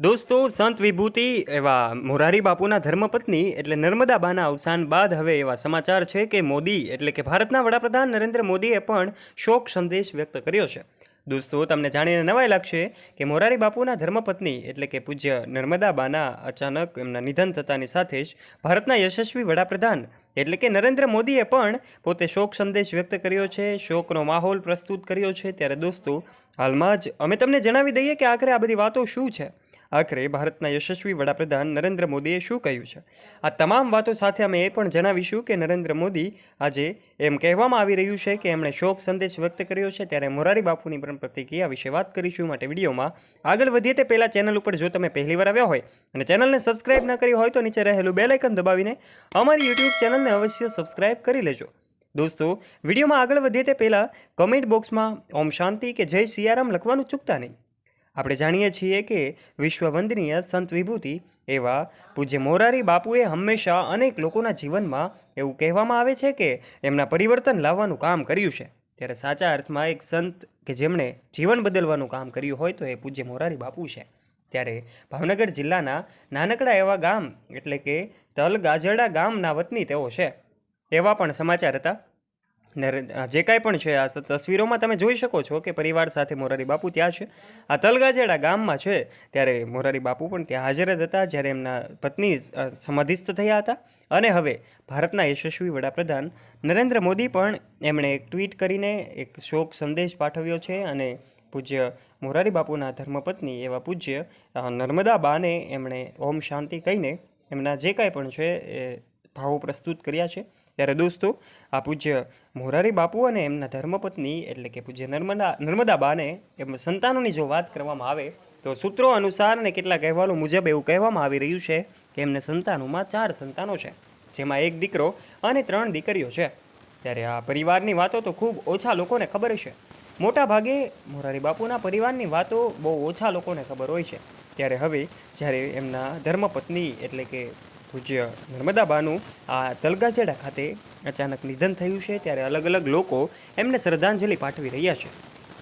દોસ્તો, સંત વિભૂતિ એવા મોરારી બાપુના ધર્મપત્ની એટલે નર્મદા બાના અવસાન બાદ હવે એવા સમાચાર છે કે મોદી એટલે કે ભારતના વડાપ્રધાન નરેન્દ્ર મોદીએ પણ શોક સંદેશ વ્યક્ત કર્યો છે. દોસ્તો, તમને જાણીને નવાઈ લાગશે કે મોરારી બાપુના ધર્મપત્ની એટલે કે પૂજ્ય નર્મદા બાના અચાનક એમના નિધન થતાની સાથે જ ભારતના યશસ્વી વડાપ્રધાન એટલે કે નરેન્દ્ર મોદીએ પણ પોતે શોક સંદેશ વ્યક્ત કર્યો છે, શોકનો માહોલ પ્રસ્તુત કર્યો છે. ત્યારે દોસ્તો, હાલમાં જ અમે તમને જણાવી દઈએ કે આખરે આ બધી વાતો શું છે? આખરે ભારતના યશસ્વી વડાપ્રધાન નરેન્દ્ર મોદીએ શું કહ્યું છે? આ તમામ વાતો સાથે અમે એ પણ જણાવીશું કે નરેન્દ્ર મોદી આજે એમ કહેવામાં આવી રહ્યું છે કે એમણે શોક સંદેશ વ્યક્ત કર્યો છે. ત્યારે મોરારી બાપુની પણ પ્રતિક્રિયા વિશે વાત કરીશું માટે વિડીયોમાં આગળ વધીએ તે પહેલાં ચેનલ ઉપર જો તમે પહેલીવાર આવ્યા હોય અને ચેનલને સબસ્ક્રાઇબ ન કરી હોય તો નીચે રહેલું બે આઇકન દબાવીને અમારી યુટ્યુબ ચેનલને અવશ્ય સબસ્ક્રાઇબ કરી લેજો. દોસ્તો, વિડીયોમાં આગળ વધીએ તે પહેલાં કમેન્ટ બોક્સમાં ઓમ શાંતિ કે જય સિયારામ લખવાનું ચૂકતા નહીં. આપણે જાણીએ છીએ કે વિશ્વ વંદનીય સંત વિભૂતિ એવા પૂજ્ય મોરારી બાપુએ હંમેશા અનેક લોકોના જીવનમાં એવું કહેવામાં આવે છે કે એમના પરિવર્તન લાવવાનું કામ કર્યું છે. ત્યારે સાચા અર્થમાં એક સંત કે જેમણે જીવન બદલવાનું કામ કર્યું હોય તો એ પૂજ્ય મોરારી બાપુ છે. ત્યારે ભાવનગર જિલ્લાના નાનકડા એવા ગામ એટલે કે તલ ગાજરડા ગામના વતની તેઓ છે. એવા પણ સમાચાર હતા. જે કાંઈ પણ છે, આ તસવીરોમાં તમે જોઈ શકો છો કે પરિવાર સાથે મોરારી બાપુ ત્યાં છે. આ તલગાજેડા ગામમાં છે, ત્યારે મોરારી બાપુ પણ ત્યાં હાજર જ હતા, જ્યારે એમના પત્ની સમાધિસ્થ થયા હતા. અને હવે ભારતના યશસ્વી વડાપ્રધાન નરેન્દ્ર મોદી પણ એમણે એક ટ્વીટ કરીને એક શોક સંદેશ પાઠવ્યો છે અને પૂજ્ય મોરારી બાપુના ધર્મપત્ની એવા પૂજ્ય નર્મદા બાને એમણે ઓમ શાંતિ કહીને એમના જે કાંઈ પણ છે, એ ભાવો પ્રસ્તુત કર્યા છે. ત્યારે દોસ્તો, આ પૂજ્ય મોરારી બાપુ અને એમના ધર્મપત્ની એટલે કે પૂજ્ય નર્મદા નર્મદા બાને એમ સંતાનોની જો વાત કરવામાં આવે, તો સૂત્રો અનુસાર અને કેટલાક અહેવાલો મુજબ એવું કહેવામાં આવી રહ્યું છે કે એમને સંતાનોમાં ચાર સંતાનો છે, જેમાં એક દીકરો અને ત્રણ દીકરીઓ છે. ત્યારે આ પરિવારની વાતો તો ખૂબ ઓછા લોકોને ખબર છે મોટા ભાગે મોરારી બાપુના પરિવારની વાતો બહુ ઓછા લોકોને ખબર હોય છે. ત્યારે હવે જ્યારે એમના ધર્મપત્ની એટલે કે પૂજ્ય નર્મદાબાનું આ તલગાજેડા ખાતે અચાનક નિધન થયું છે ત્યારે અલગ અલગ લોકો એમને શ્રદ્ધાંજલિ પાઠવી રહ્યા છે.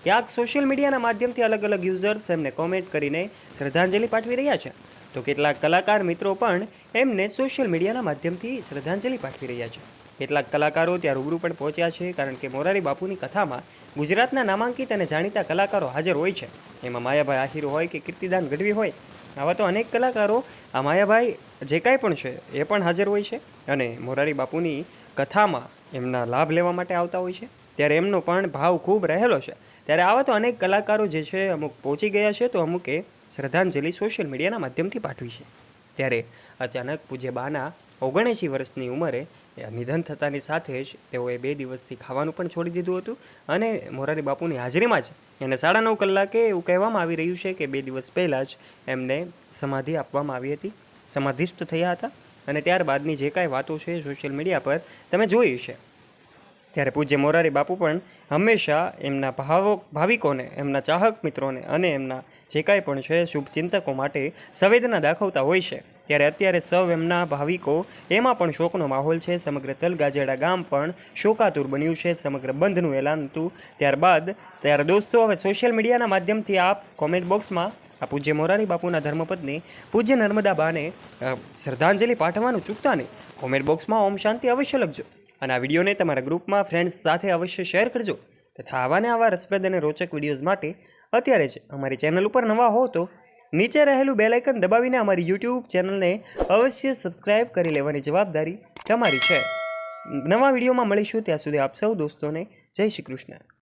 ક્યાંક સોશિયલ મીડિયાના માધ્યમથી અલગ અલગ યુઝર્સ એમને કોમેન્ટ કરીને શ્રદ્ધાંજલિ પાઠવી રહ્યા છે. તો કેટલાક કલાકાર મિત્રો પણ એમને સોશિયલ મીડિયાના માધ્યમથી શ્રદ્ધાંજલિ પાઠવી રહ્યા છે. કેટલાક કલાકારો ત્યાં રૂબરૂ પણ પહોંચ્યા છે કારણ કે મોરારી બાપુની કથામાં ગુજરાતના નામાંકિત અને જાણીતા કલાકારો હાજર હોય છે. એમાં માયાભાઈ આહિર હોય કે કીર્તિદાન ગઢવી હોય. આવા તો અનેક કલાકારો આ માયાભાઈ જે કાંઈ પણ છે, એ પણ હાજર હોય છે અને મોરારી બાપુની કથામાં એમના લાભ લેવા માટે આવતા હોય છે. ત્યારે એમનો પણ ભાવ ખૂબ રહેલો છે. ત્યારે આવા તો અનેક કલાકારો જે છે, અમુક પહોંચી ગયા છે તો અમુકે શ્રદ્ધાંજલિ સોશિયલ મીડિયાના માધ્યમથી પાઠવી છે. ત્યારે અચાનક પૂજ્ય બાના ઓગણએંશી વર્ષની ઉંમરે નિધન થતાની સાથે જ તેઓએ બે દિવસથી ખાવાનું પણ છોડી દીધું હતું અને મોરારી બાપુની હાજરીમાં જ એને સાડા નવ કલાકે એવું કહેવામાં આવી રહ્યું છે કે બે દિવસ પહેલાં જ એમને સમાધિ આપવામાં આવી હતી. સમાધિસ્થ થયા હતા અને ત્યારબાદની જે કાંઈ વાતો છે સોશિયલ મીડિયા પર તમે જોઈ છે ત્યારે પૂજ્ય મોરારી બાપુ પણ હંમેશા એમના ભાવો, ભાવિકોને, એમના ચાહક મિત્રોને અને એમના જે કાંઈ પણ છે શુભ ચિંતકો માટે સંવેદના દાખવતા હોય છે. ત્યારે અત્યારે સૌ એમના ભાવિકો એમાં પણ શોકનો માહોલ છે. સમગ્ર તલગાજેડા ગામ પણ શોકાતુર બન્યું છે. સમગ્ર બંધનું એલાન હતું. ત્યારબાદ, ત્યારે દોસ્તો, હવે સોશિયલ મીડિયાના માધ્યમથી આપ કોમેન્ટ બોક્સમાં આ પૂજ્ય મોરારી બાપુના ધર્મપત્ની, પૂજ્ય નર્મદા બાને શ્રદ્ધાંજલિ પાઠવવાનું ચૂકતા નહીં કોમેન્ટ બોક્સમાં ઓમ શાંતિ અવશ્ય લખજો. અને આ વિડીયોને તમારા ગ્રુપમાં ફ્રેન્ડ્સ સાથે અવશ્ય શેર કરજો. તથા આવાને આવા રસપ્રદ અને રોચક વિડીયોઝ માટે અત્યારે જ અમારી ચેનલ ઉપર નવા હો તો નીચે રહેલું બેલાઇકન દબાવીને અમારી યુટ્યુબ ચેનલને અવશ્ય સબસ્ક્રાઇબ કરી લેવાની જવાબદારી તમારી છે. નવા વિડીયોમાં મળીશું, ત્યાં સુધી આપ સૌ દોસ્તોને જય શ્રી કૃષ્ણ.